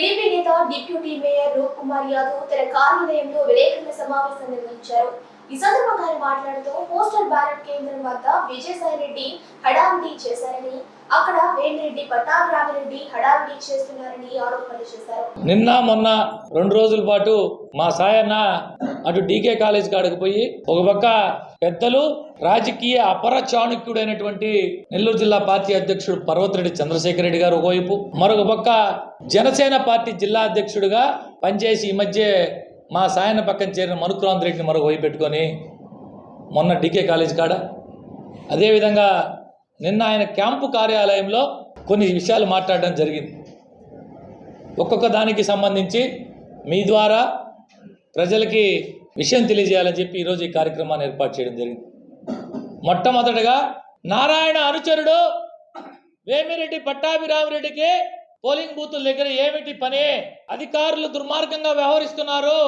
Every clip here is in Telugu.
టీడీపీ నేత డిప్యూటీ మేయర్ రూప్ కుమార్ యాదవ్ తన కార్యాలయంలో విలేకరుల సమావేశం నిర్వహించారు. ఈ సందర్భంగా ఆయన మాట్లాడుతూ పోస్టల్ బ్యాలెట్ కేంద్రం వద్ద విజయసాయి రెడ్డి హడావిడి చేశారని అక్కడ వేమిరెడ్డి పట్టాభిరామిరెడ్డి హడావిడి చేస్తున్నారని ఆరోపణలు చేశారు. నిన్న మొన్న రెండు రోజుల పాటు మా సాయన్న అటు డీకే కాలేజ్ కాడికి పోయి ఒక పక్క పెద్దలు రాజకీయ అపర చాణుక్యుడైనటువంటి నెల్లూరు జిల్లా పార్టీ అధ్యక్షుడు పర్వతరెడ్డి చంద్రశేఖర్ రెడ్డి గారు ఒకవైపు మరొక పక్క జనసేన పార్టీ జిల్లా అధ్యక్షుడిగా పనిచేసి ఈ మధ్య మా సాయన పక్కన చేరిన మనుక్రాంత్ రెడ్డిని మరొక వైపు పెట్టుకొని మొన్న డీకే కాలేజ్ కాడ. అదేవిధంగా నిన్న ఆయన క్యాంపు కార్యాలయంలో కొన్ని విషయాలు మాట్లాడడం జరిగింది. ఒక్కొక్క దానికి సంబంధించి మీ ద్వారా ప్రజలకి విషయం తెలియజేయాలని చెప్పి ఈరోజు ఈ కార్యక్రమాన్ని ఏర్పాటు చేయడం జరిగింది. మొట్టమొదటగా నారాయణ అనుచరుడు వేమిరెడ్డి పట్టాభిరామిరెడ్డికి పోలింగ్ బూతుల దగ్గర ఏమిటి పని? అధికారులు దుర్మార్గంగా వ్యవహరిస్తున్నారు.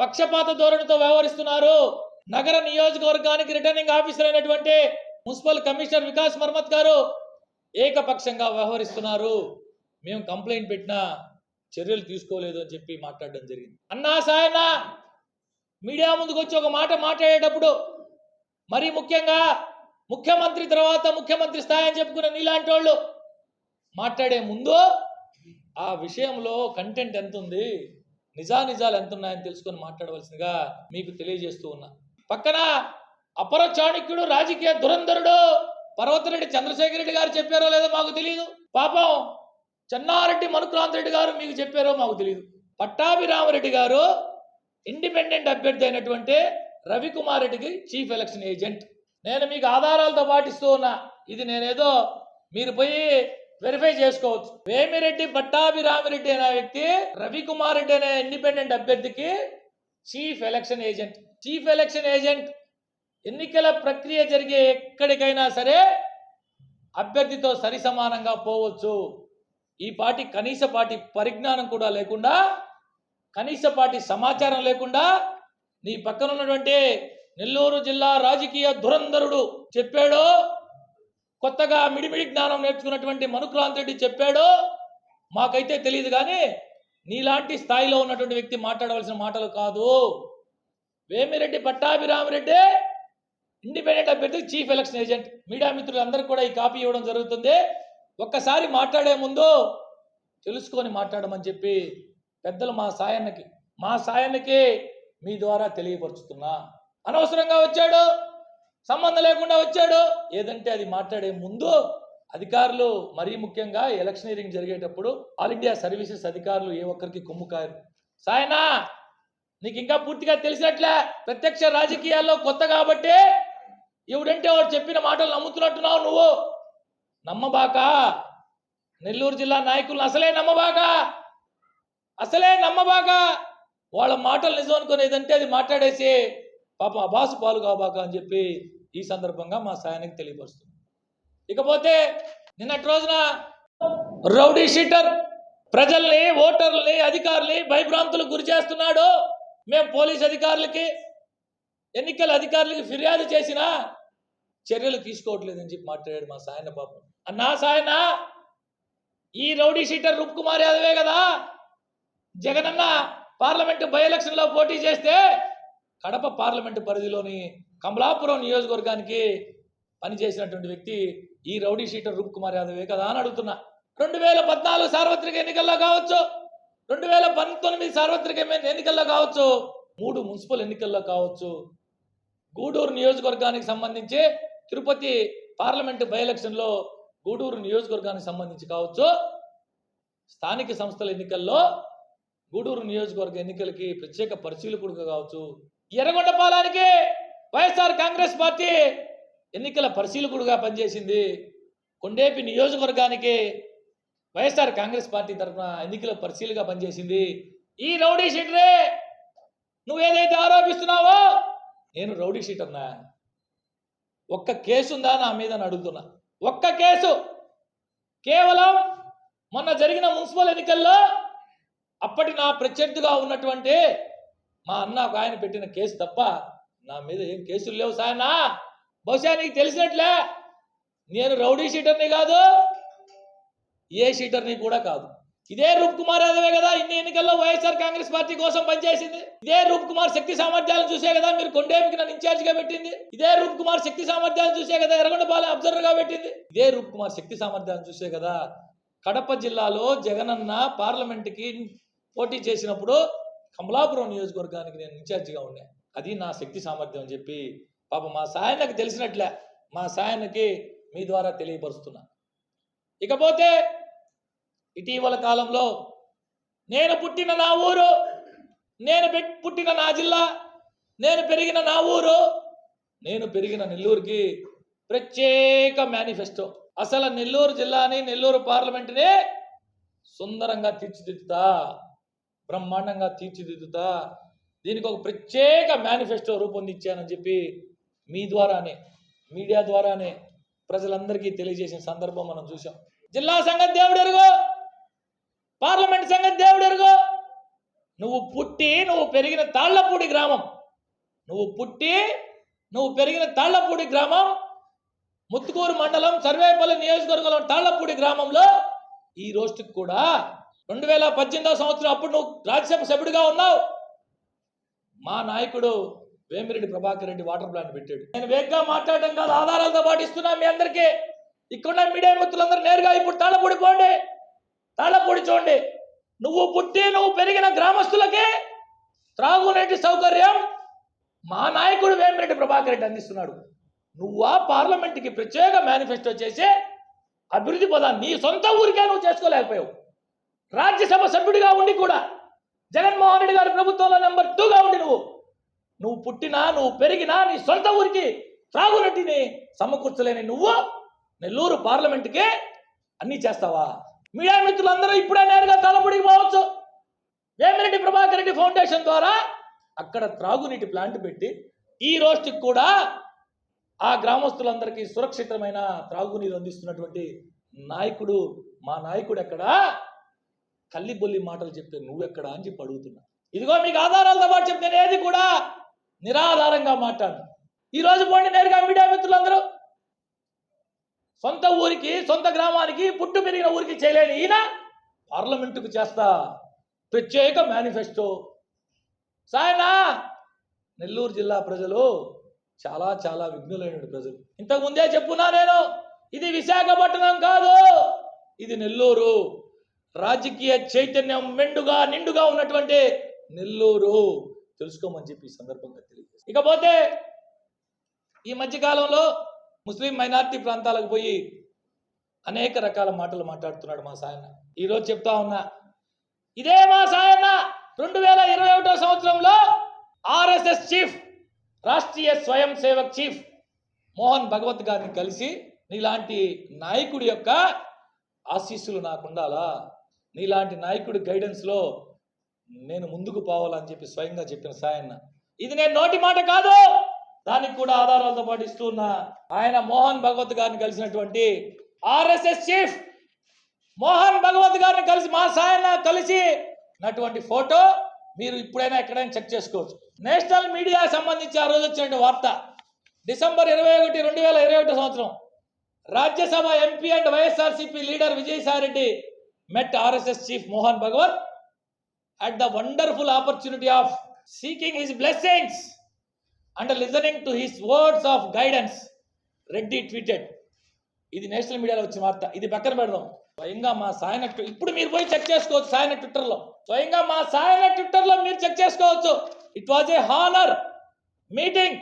పక్షపాత ధోరణితో వ్యవహరిస్తున్నారు. నగర నియోజకవర్గానికి రిటర్నింగ్ ఆఫీసర్ అయినటువంటి మున్సిపల్ కమిషనర్ వికాస్ మర్మత్ గారు ఏకపక్షంగా వ్యవహరిస్తున్నారు. మేము కంప్లైంట్ పెట్టినా చర్యలు తీసుకోలేదు అని చెప్పి మాట్లాడడం జరిగింది. అన్నా సాయన్న మీడియా ముందుకు వచ్చి ఒక మాట మాట్లాడేటప్పుడు మరీ ముఖ్యంగా ముఖ్యమంత్రి తర్వాత ముఖ్యమంత్రి స్థాయి అని చెప్పుకున్న నీలాంటి వాళ్ళు మాట్లాడే ముందు ఆ విషయంలో కంటెంట్ ఎంత ఉంది నిజానిజాలు ఎంత ఉన్నాయని తెలుసుకొని మాట్లాడవలసిందిగా మీకు తెలియజేస్తూ ఉన్నా. పక్కన అపర చాణక్యుడు రాజకీయ దురంధరుడు పర్వతరెడ్డి చంద్రశేఖర్ రెడ్డి గారు చెప్పారో లేదో మాకు తెలియదు పాపం చెన్నారెడ్డి మనుక్రాంత్ రెడ్డి గారు మీకు చెప్పారో మాకు తెలియదు పట్టాభిరామరెడ్డి గారు ఇండిపెండెంట్ అభ్యర్థి అయినటువంటి రవికుమార్ రెడ్డికి చీఫ్ ఎలక్షన్ ఏజెంట్ నేను మీకు ఆధారాలతో పాటిస్తూ ఉన్నా. ఇది నేనేదో మీరు పోయి వెరిఫై చేసుకోవచ్చు. వేమిరెడ్డి పట్టాభిరామిరెడ్డి అనే వ్యక్తి రవికుమార్ రెడ్డి అనే ఇండిపెండెంట్ అభ్యర్థికి chief election agent chief election agent ఎన్నికల ప్రక్రియ జరిగే ఎక్కడికైనా సరే అభ్యర్థితో సరి సమానంగా పోవచ్చు. ఈ పార్టీ కనీస పార్టీ పరిజ్ఞానం కూడా లేకుండా కనీసపాటి సమాచారం లేకుండా నీ పక్కన ఉన్నటువంటి నెల్లూరు జిల్లా రాజకీయ ధురంధరుడు చెప్పాడో కొత్తగా మిడిమిడి జ్ఞానం నేర్చుకున్నటువంటి మనుక్రాంత్ రెడ్డి చెప్పాడో మాకైతే తెలియదు కానీ నీలాంటి స్థాయిలో ఉన్నటువంటి వ్యక్తి మాట్లాడవలసిన మాటలు కాదు. వేమిరెడ్డి పట్టాభిరామిరెడ్డి ఇండిపెండెంట్ అభ్యర్థి చీఫ్ ఎలక్షన్ ఏజెంట్. మీడియా మిత్రులందరూ కూడా ఈ కాపీ ఇవ్వడం జరుగుతుంది. ఒక్కసారి మాట్లాడే ముందు తెలుసుకొని మాట్లాడమని చెప్పి పెద్దలు మా సాయన్నకి మా సాయన్నకి మీ ద్వారా తెలియపరుచుతున్నా. అనవసరంగా వచ్చాడు సంబంధం లేకుండా వచ్చాడు. ఏదంటే అది మాట్లాడే ముందు అధికారులు మరీ ముఖ్యంగా ఎలక్షనీరింగ్ జరిగేటప్పుడు ఆల్ ఇండియా సర్వీసెస్ అధికారులు ఏ ఒక్కరికి కొమ్ము కారు సాయనా నీకు ఇంకా పూర్తిగా తెలిసినట్లే ప్రత్యక్ష రాజకీయాల్లో కొత్త కాబట్టి ఎవడంటే వాడు చెప్పిన మాటలు నమ్ముతున్నట్టున్నావు నువ్వు. నమ్మబాక. నెల్లూరు జిల్లా నాయకులను అసలే నమ్మబాక. అసలే నమ్మబాక. వాళ్ళ మాటలు నిజం అనుకుని ఏదంటే అది మాట్లాడేసి పాప అబాసు పాలు కాబాక అని చెప్పి ఈ సందర్భంగా మా సాయానికి తెలియపరుస్తుంది. ఇకపోతే నిన్నటి రోజున రౌడీ షీటర్ ప్రజల్ని ఓటర్లని అధికారుల్ని భయభ్రాంతులకు గురి చేస్తున్నాడు. మేము పోలీస్ అధికారులకి ఎన్నికల అధికారులకి ఫిర్యాదు చేసినా చర్యలు తీసుకోవట్లేదని చెప్పి మాట్లాడాడు మా సాయన పాపం అన్నా సాయన ఈ రౌడీ షీటర్ రూప్ కుమార్ యాదవే కదా. జగనన్న పార్లమెంటు బై ఎలక్షన్లో పోటీ చేస్తే కడప పార్లమెంటు పరిధిలోని కమలాపురం నియోజకవర్గానికి పనిచేసినటువంటి వ్యక్తి ఈ రౌడీ షీటర్ రూప్ కుమార్ యాదవే కదా అని అడుగుతున్నా. రెండు వేల పద్నాలుగు సార్వత్రిక ఎన్నికల్లో కావచ్చు రెండు వేల పంతొమ్మిది సార్వత్రిక ఎన్నికల్లో కావచ్చు మూడు మున్సిపల్ ఎన్నికల్లో కావచ్చు గూడూరు నియోజకవర్గానికి సంబంధించి తిరుపతి పార్లమెంటు బై ఎలక్షన్లో గూడూరు నియోజకవర్గానికి సంబంధించి కావచ్చు స్థానిక సంస్థల ఎన్నికల్లో గూడూరు నియోజకవర్గ ఎన్నికలకి ప్రత్యేక పరిశీలకుడుగా కావచ్చు. ఎర్రగొండపాలానికి వైఎస్ఆర్ కాంగ్రెస్ పార్టీ ఎన్నికల పరిశీలకుడుగా పనిచేసింది. కొండేపి నియోజకవర్గానికి వైఎస్ఆర్ కాంగ్రెస్ పార్టీ తరఫున ఎన్నికల పరిశీలిగా పనిచేసింది. ఈ రౌడీ షీటరే నువ్వు ఏదైతే ఆరోపిస్తున్నావో నేను రౌడీ షీటర్నా ఒక్క కేసు ఉందా నా మీద అడుగుతున్నా. ఒక్క కేసు. కేవలం మొన్న జరిగిన మున్సిపల్ ఎన్నికల్లో అప్పటి నా ప్రత్యర్థిగా ఉన్నటువంటి మా అన్న ఒక ఆయన పెట్టిన కేసు తప్ప నా మీద ఏం కేసులు లేవు సాయనా బహుశా నీకు తెలిసినట్లే. నేను రౌడీ షీటర్ని కాదు ఏ షీటర్ని కూడా కాదు. ఇదే రూప్ కుమార్ యాదవే కదా? ఇన్ని ఎన్నికల్లో వైఎస్ఆర్ కాంగ్రెస్ పార్టీ కోసం పనిచేసింది. ఇదే రూప్ కుమార్ శక్తి సామర్థ్యాలను చూసే కదా మీరు కొండేమికి నన్ను ఇన్ఛార్జ్గా పెట్టింది. ఇదే రూప్ కుమార్ శక్తి సామర్థ్యాలను చూసే కదా ఎర్రగొండపాలెం అబ్జర్వర్గా పెట్టింది. ఇదే రూప్ కుమార్ శక్తి సామర్థ్యాలను చూసే కదా కడప జిల్లాలో జగనన్న పార్లమెంట్కి పోటీ చేసినప్పుడు కమలాపురం నియోజకవర్గానికి నేను ఇన్ఛార్జిగా ఉండే. అది నా శక్తి సామర్థ్యం అని చెప్పి పాప మా సాయన్నకి తెలిసినట్లే మా సాయన్నకి మీ ద్వారా తెలియపరుస్తున్నా. ఇకపోతే ఇటీవల కాలంలో నేను పుట్టిన నా ఊరు నేను పుట్టిన నా జిల్లా నేను పెరిగిన నా ఊరు నేను పెరిగిన నెల్లూరుకి ప్రత్యేక మేనిఫెస్టో. అసలు నెల్లూరు జిల్లాని నెల్లూరు పార్లమెంటుని సుందరంగా తీర్చిదిద్దుతా. బ్రహ్మాండంగా తీర్చిదిద్దుతా దీనికి ఒక ప్రత్యేక మేనిఫెస్టో రూపొందించానని చెప్పి మీ ద్వారానే మీడియా ద్వారానే ప్రజలందరికీ తెలియజేసిన సందర్భం మనం చూసాం జిల్లా సంగతి దేవుడు ఎరుగు! పార్లమెంట్ సంగతి దేవుడు ఎరుగు! నువ్వు పుట్టి నువ్వు పెరిగిన తాళ్ళపూడి గ్రామం నువ్వు పుట్టి నువ్వు పెరిగిన తాళ్ళపూడి గ్రామం ముత్తుకూరు మండలం సర్వేపల్లి నియోజకవర్గంలో తాళ్ళపూడి గ్రామంలో ఈ రోజుకి కూడా రెండు వేల పద్దెనిమిదవ సంవత్సరం అప్పుడు నువ్వు రాజ్యసభ సభ్యుడిగా ఉన్నావు. మా నాయకుడు వేమిరెడ్డి ప్రభాకర్ రెడ్డి వాటర్ ప్లాంట్ పెట్టాడు. నేను వేగంగా మాట్లాడడం కాదు ఆధారాలతో పాటు ఇస్తున్నా మీ అందరికీ. ఇక్కడ మీడియా మిత్రులందరూ నేరుగా ఇప్పుడు తాళపూడి పోండి. తాళపూడి చూడండి. నువ్వు పుట్టి నువ్వు పెరిగిన గ్రామస్తులకి త్రాగునీటి సౌకర్యం మా నాయకుడు వేమిరెడ్డి ప్రభాకర్ రెడ్డి అందిస్తున్నాడు. నువ్వా పార్లమెంట్కి ప్రత్యేక మేనిఫెస్టో చేసి అభివృద్ధి పదాన్ని నీ సొంత ఊరికే నువ్వు చేసుకోలేకపోయావు. రాజ్యసభ సభ్యుడిగా ఉండి కూడా జగన్మోహన్ రెడ్డి గారి ప్రభుత్వంలో నెంబర్ టూగా ఉండి నువ్వు. నువ్వు పుట్టినా నువ్వు పెరిగినా నీ సొంత ఊరికి త్రాగునీటిని సమకూర్చలేని నువ్వు నెల్లూరు పార్లమెంట్కి అన్నీ చేస్తావా? మీడియా మిత్రులందరూ ఇప్పుడే నేరుగా తలపుడికి పోవచ్చు. వేమిరెడ్డి ప్రభాకర్ రెడ్డి ఫౌండేషన్ ద్వారా అక్కడ త్రాగునీటి ప్లాంట్ పెట్టి ఈ రోజుకి కూడా ఆ గ్రామస్తులందరికీ సురక్షితమైన త్రాగునీరు అందిస్తున్నటువంటి నాయకుడు మా నాయకుడు ఎక్కడా? కల్లిబొల్లి మాటలు చెప్తే నువ్వెక్కడా అని చెప్పి అడుగుతున్నా. ఇదిగో మీకు ఆధారాలతో పాటు చెప్తే ఏది కూడా నిరాధారంగా మాట్లాడు ఈ రోజు పోండి నేరుగా మీడియా మిత్రులందరూ. సొంత ఊరికి సొంత గ్రామానికి పుట్టు పెరిగిన ఊరికి చేయలేని ఈయన పార్లమెంటుకు చేస్తా ప్రత్యేక మేనిఫెస్టో. సాయనా నెల్లూరు జిల్లా ప్రజలు చాలా చాలా విఘ్నులైన ప్రజలు. ఇంతకు ముందే చెప్పున్నా నేను ఇది విశాఖపట్నం కాదు ఇది నెల్లూరు. రాజకీయ చైతన్యం మెండుగా నిండుగా ఉన్నటువంటి నెల్లూరు. తెలుసుకోమని చెప్పి ఈ సందర్భంగా తెలియజేస్తాను. ఇకపోతే ఈ మధ్యకాలంలో ముస్లిం మైనార్టీ ప్రాంతాలకు పోయి అనేక రకాల మాటలు మాట్లాడుతున్నాడు మా సాయన్న. ఈరోజు చెప్తా ఉన్నా ఇదే మా సాయన్న రెండు వేల ఇరవై ఒకటో సంవత్సరంలో ఆర్ఎస్ఎస్ చీఫ్ రాష్ట్రీయ స్వయం సేవక్ చీఫ్ మోహన్ భగవత్ గారిని కలిసి నీలాంటి నాయకుడి యొక్క ఆశీస్సులు నాకుండాలా నీలాంటి నాయకుడి గైడెన్స్లో నేను ముందుకు పోవాలని చెప్పి స్వయంగా చెప్పిన సాయన్న. ఇది నేను నోటి మాట కాదు! దానికి కూడా ఆధారాలతో పాటు ఇస్తున్నా ఆయన మోహన్ భగవత్ గారిని కలిసినటువంటి ఆర్ఎస్ఎస్ చీఫ్ మోహన్ భగవత్ గారిని కలిసి మా సాయన్న కలిసి నటువంటి ఫోటో మీరు ఇప్పుడైనా ఎక్కడైనా చెక్ చేసుకోవచ్చు. నేషనల్ మీడియా సంబంధించి ఆ రోజు వచ్చిన వార్త. డిసెంబర్ ఇరవై ఒకటి రెండు వేల ఇరవై ఒకటి సంవత్సరం. Rajya Sabha MP and YSRCP leader Vijayasai Reddy met RSS chief Mohan Bhagwat at the wonderful opportunity of seeking his blessings and listening to his words of guidance. Reddy tweeted ఇది నేషనల్ మీడియాలో వచ్చిన వార్త. ఇది పక్కన పెడదాం. స్వయంగా మా సాయన ఇప్పుడు మీరు పోయి చెక్ చేసుకోవచ్చు సాయన ట్విట్టర్లో స్వయంగా మా సాయన ట్విట్టర్లో మీరు చెక్ చేసుకోవచ్చు. It was a honour meeting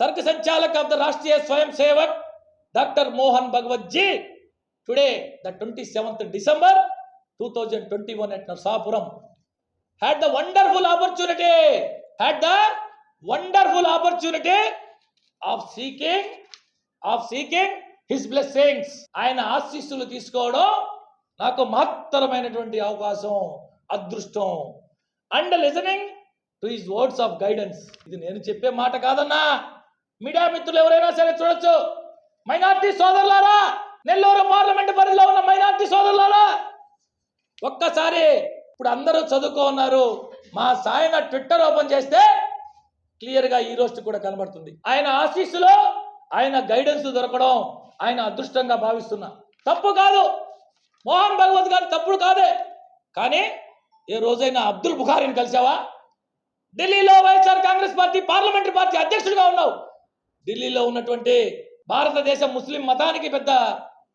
Sarsanghchalak of the Rashtriya Swayamsevak doctor Mohan Bhagwat ji. Today the twenty seventh December two thousand twenty one at Narsapuram had the wonderful opportunity had the wonderful opportunity of seeking of seeking his blessings ఆయన ఆశీస్సులు తీసుకోవడం నాకు మహత్తరమైనటువంటి అవకాశం అదృష్టం. And listening to his words of guidance ఇది నేను చెప్పే మాట కాదన్నా. మీడియా మిత్రులు ఎవరైనా సరే చూడొచ్చు. మైనార్టీ సోదరులారా నెల్లూరు పార్లమెంట్ పరిధిలో ఉన్న మైనార్టీ సోదరులారా ఒక్కసారి ఇప్పుడు అందరూ చదువుకో ఉన్నారు. మా సాయన ట్విట్టర్ ఓపెన్ చేస్తే క్లియర్గా ఈ రోజు కూడా కనబడుతుంది. ఆయన ఆశీస్సులో ఆయన గైడెన్స్ దొరకడం ఆయన అదృష్టంగా భావిస్తున్నా. తప్పు కాదు. మోహన్ భగవత్ గారు తప్పుడు కాదే. కానీ ఏ రోజైనా అబ్దుల్ బుఖారీని కలిసావా? ఢిల్లీలో YSR congress party parliamentary party అధ్యక్షుడిగా ఉన్నావు. ఢిల్లీలో ఉన్నటువంటి భారతదేశం ముస్లిం మతానికి పెద్ద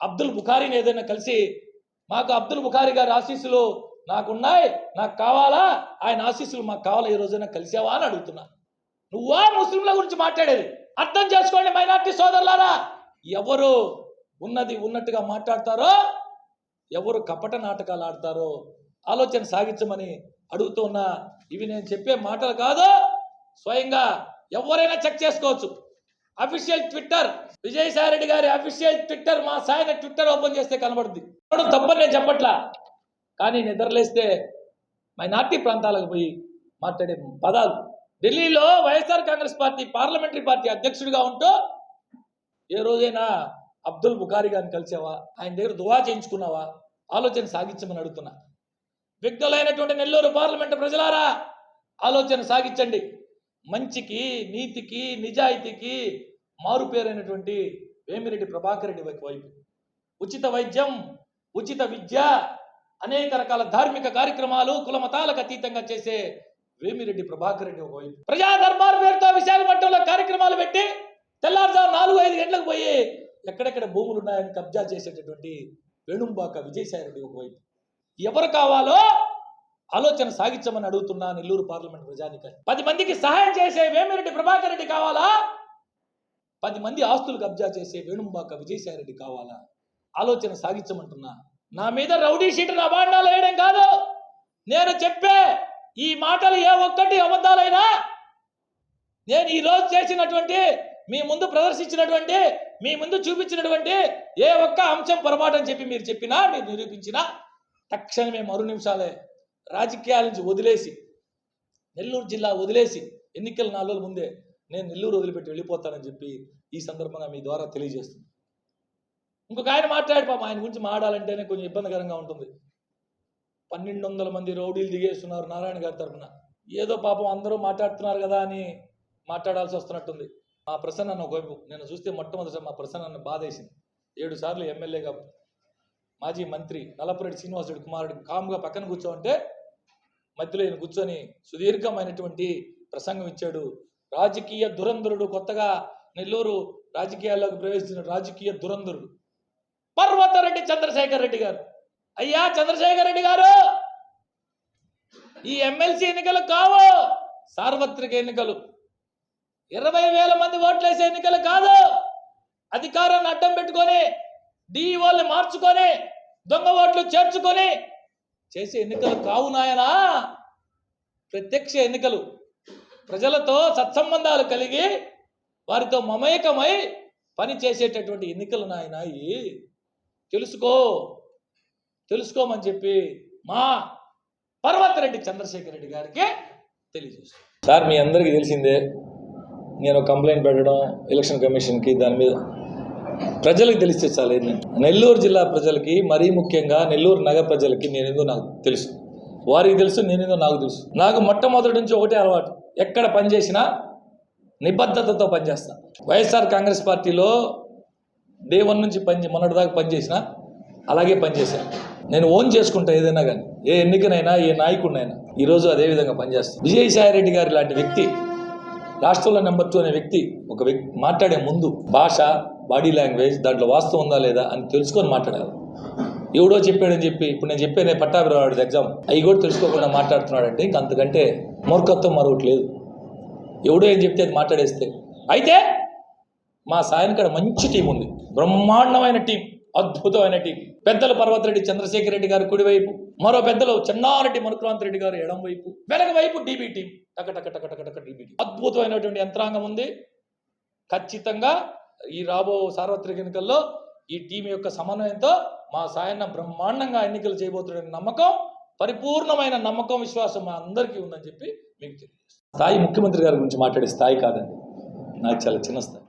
అబ్దుల్ బుఖారీని ఏదైనా కలిసి మాకు అబ్దుల్ బుఖారీ గారి ఆశీస్సులు నాకున్నాయి నాకు కావాలా? ఆయన ఆశీస్సులు మాకు కావాలా? ఈ రోజైనా కలిసావా అని అడుగుతున్నా. నువ్వా ముస్లింల గురించి మాట్లాడేది? అర్థం చేసుకోండి మైనార్టీ సోదరులారా. ఎవరు ఉన్నది ఉన్నట్టుగా మాట్లాడతారో ఎవరు కపట నాటకాలు ఆడతారో ఆలోచన సాగించమని అడుగుతున్నా ఇవి నేను చెప్పే మాటలు కాదు. స్వయంగా ఎవరైనా చెక్ చేసుకోవచ్చు. అఫీషియల్ ట్విట్టర్ విజయసాయి రెడ్డి గారి అఫీషియల్ ట్విట్టర్ మా సాయన ట్విట్టర్ ఓపెన్ చేస్తే కనబడుద్ది. తప్పని నేను చెప్పట్లా. కానీ నిద్రలేస్తే మైనార్టీ ప్రాంతాలకు పోయి మాట్లాడే పదాలు. ఢిల్లీలో YSR congress party parliamentary party అధ్యక్షుడిగా ఉంటూ ఏ రోజైనా అబ్దుల్ బుఖారీ గారిని కలిసావా? ఆయన దగ్గర దువా చేయించుకున్నావా? ఆలోచన సాగించమని అడుగుతున్నా. విఘ్నులైనటువంటి నెల్లూరు పార్లమెంటు ప్రజలారా ఆలోచన సాగించండి. మంచికి నీతికి నిజాయితీకి మారుపేరైనటువంటి వేమిరెడ్డి ప్రభాకర్ రెడ్డి వైపు ఉచిత వైద్యం ఉచిత విద్య అనేక రకాల ధార్మిక కార్యక్రమాలు కుల మతాలకు అతీతంగా చేసే వేమిరెడ్డి ప్రభాకర్ రెడ్డి ఒకవైపు. ప్రజా దర్బార్ పేరుతో విశాఖపట్నంలో కార్యక్రమాలు పెట్టి తెల్లారుజాము నాలుగు ఐదు గంటలకు పోయి ఎక్కడెక్కడ భూములు ఉన్నాయని కబ్జా చేసేటటువంటి వేణుంబాక విజయసాయి రెడ్డి ఒకవైపు. ఎవరు కావాలో ఆలోచన సాగించమని అడుగుతున్నా నెల్లూరు పార్లమెంట్ ప్రజానిక పది మందికి సహాయం చేసే వేమిరెడ్డి ప్రభాకర్ రెడ్డి కావాలా? పది మంది ఆస్తులు కబ్జా చేసే వేణుంబాక విజయసాయిరెడ్డి కావాలా? ఆలోచన సాగించమంటున్నా. నా మీద రౌడీ షీటర్ అభాండాలు వేయడం కాదు. నేను చెప్పే ఈ మాటలు ఏ ఒక్కటి అబద్ధాలైనా. నేను ఈ రోజు చేసినటువంటి మీ ముందు ప్రదర్శించినటువంటి మీ ముందు చూపించినటువంటి ఏ ఒక్క అంశం పొరపాటు అని చెప్పి మీరు చెప్పినా మీరు నిరూపించినా తక్షణమే మరు నిమిషాలే రాజకీయాల నుంచి వదిలేసి నెల్లూరు జిల్లా వదిలేసి ఎన్నికల నాలుగు రోజుల ముందే నేను నెల్లూరు వదిలిపెట్టి వెళ్ళిపోతానని చెప్పి ఈ సందర్భంగా మీ ద్వారా తెలియజేస్తుంది. ఇంకొక ఆయన మాట్లాడి పాపం ఆయన గురించి మాట్లాడాలంటేనే కొంచెం ఇబ్బందికరంగా ఉంటుంది. పన్నెండు వందల మంది రౌడీలు దిగేస్తున్నారు నారాయణ గారి తరఫున ఏదో పాపం అందరూ మాట్లాడుతున్నారు కదా అని మాట్లాడాల్సి వస్తున్నట్టుంది. మా ప్రసన్న ఒకవైపు నేను చూస్తే మొట్టమొదటిసారి మా ప్రసన్న బాధేసింది. ఏడు సార్లు ఎమ్మెల్యేగా మాజీ మంత్రి నలపరెడ్డి శ్రీనివాసుడు కుమారుడు కామ్గా పక్కన కూర్చోంటే మధ్యలో ఈయన కూర్చొని సుదీర్ఘమైనటువంటి ప్రసంగం ఇచ్చాడు. రాజకీయ దురంధరుడు కొత్తగా నెల్లూరు రాజకీయాల్లోకి ప్రవేశించిన రాజకీయ దురంధరుడు. పర్వతరెడ్డి చంద్రశేఖర్ రెడ్డి గారు. అయ్యా చంద్రశేఖర్ రెడ్డి గారు! ఈ ఎమ్మెల్సీ ఎన్నికలు కావు. సార్వత్రిక ఎన్నికలు. ఇరవై వేల మంది ఓట్లేసే ఎన్నికలు కాదు. అధికారాన్ని అడ్డం పెట్టుకొని డిఈఓల్ని మార్చుకొని దొంగ ఓట్లు చేర్చుకొని చేసే ఎన్నికలు కావు నాయనా. ప్రత్యక్ష ఎన్నికలు. ప్రజలతో సత్సంబంధాలు కలిగి వారితో మమేకమై పని చేసేటటువంటి ఎన్నికలు నాయన తెలుసుకో తెలుసుకోమని చెప్పి మా పర్వతరెడ్డి చంద్రశేఖర్ రెడ్డి గారికి తెలియజేస్తాను సార్ మీ అందరికీ తెలిసిందే నేను కంప్లైంట్ పెట్టడం ఎలక్షన్ కమిషన్కి దాని మీద ప్రజలకు తెలిస్తే చాలా నెల్లూరు జిల్లా ప్రజలకి మరీ ముఖ్యంగా నెల్లూరు నగర ప్రజలకి నేనేదో నాకు తెలుసు. వారికి తెలుసు నేనేదో నాకు తెలుసు. నాకు మొట్టమొదటి నుంచి ఒకటే అలవాటు. ఎక్కడ పనిచేసినా నిబద్ధతతో పనిచేస్తా. వైఎస్ఆర్ కాంగ్రెస్ పార్టీలో డే వన్ నుంచి పని మొన్నటి దాకా పనిచేసిన అలాగే పనిచేశాను నేను ఓన్ చేసుకుంటా ఏదైనా కానీ ఏ ఎన్నికనైనా ఏ నాయకుడినైనా ఈరోజు అదే విధంగా పనిచేస్తాను విజయసాయి రెడ్డి గారి లాంటి వ్యక్తి రాష్ట్రంలో నెంబర్ టూ అనే వ్యక్తి ఒక వ్యక్తి మాట్లాడే ముందు భాష బాడీ లాంగ్వేజ్ దాంట్లో వాస్తవం ఉందా లేదా అని తెలుసుకొని మాట్లాడాలి. ఎవడో చెప్పాడని చెప్పి ఇప్పుడు నేను చెప్పే పట్టాభిరాడు ఎగ్జామ్ అవి కూడా తెలుసుకోకుండా మాట్లాడుతున్నాడంటే ఇంక అంతకంటే మూర్ఖత్వం మరొకటి లేదు ఎవడో ఏం చెప్తే అది మాట్లాడేస్తే. అయితే మా సాయంకాడ మంచి టీం ఉంది. బ్రహ్మాండమైన టీం అద్భుతమైన టీం. పెద్దలు పర్వతరెడ్డి చంద్రశేఖర్ రెడ్డి గారు కుడివైపు మరో పెద్దలు చెన్నారెడ్డి మనుక్రాంత్ రెడ్డి గారు ఎడం వైపు వెనక వైపు డీబీ టీం. టక టక టక టక టక డీబీ టీం. అద్భుతమైనటువంటి యంత్రాంగం ఉంది. ఖచ్చితంగా ఈ రాబో సార్వత్రిక ఎన్నికల్లో ఈ టీం యొక్క సమన్వయంతో మా సాయన్న బ్రహ్మాండంగా ఎన్నికలు చేయబోతున్న నమ్మకం పరిపూర్ణమైన నమ్మకం విశ్వాసం మా అందరికీ ఉందని చెప్పి మీకు తెలియజేస్తాను. స్థాయి ముఖ్యమంత్రి గారి గురించి మాట్లాడే స్థాయి కాదండి. నాకు చాలా చిన్న స్థాయి.